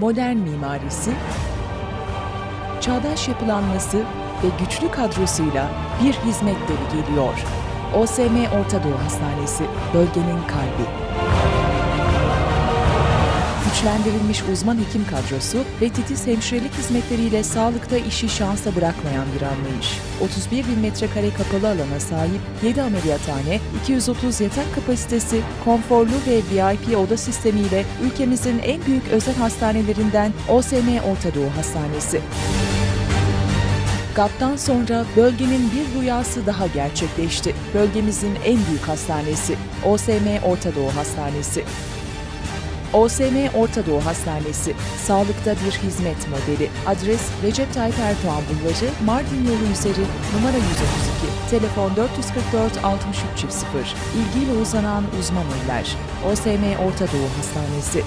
modern mimarisi, çağdaş yapılanması ve güçlü kadrosuyla bir hizmet devi geliyor. OSM Orta Doğu Hastanesi, bölgenin kalbi. Güçlendirilmiş uzman hekim kadrosu ve titiz hemşirelik hizmetleriyle sağlıkta işi şansa bırakmayan bir anlayış. 31 bin metrekare kapalı alana sahip 7 ameliyathane, 230 yatak kapasitesi, konforlu ve VIP oda sistemiyle ülkemizin en büyük özel hastanelerinden OSM Orta Doğu Hastanesi. GAP'tan sonra bölgenin bir rüyası daha gerçekleşti. Bölgemizin en büyük hastanesi OSM Orta Doğu Hastanesi. OSM Orta Doğu Hastanesi, sağlıkta bir hizmet modeli. Adres Recep Tayyip Erdoğan Bulvarı, Mardin Yolu üzeri, numara 132, telefon 444 63 0. İlgiyle uzanan uzman eller. OSM Orta Doğu Hastanesi.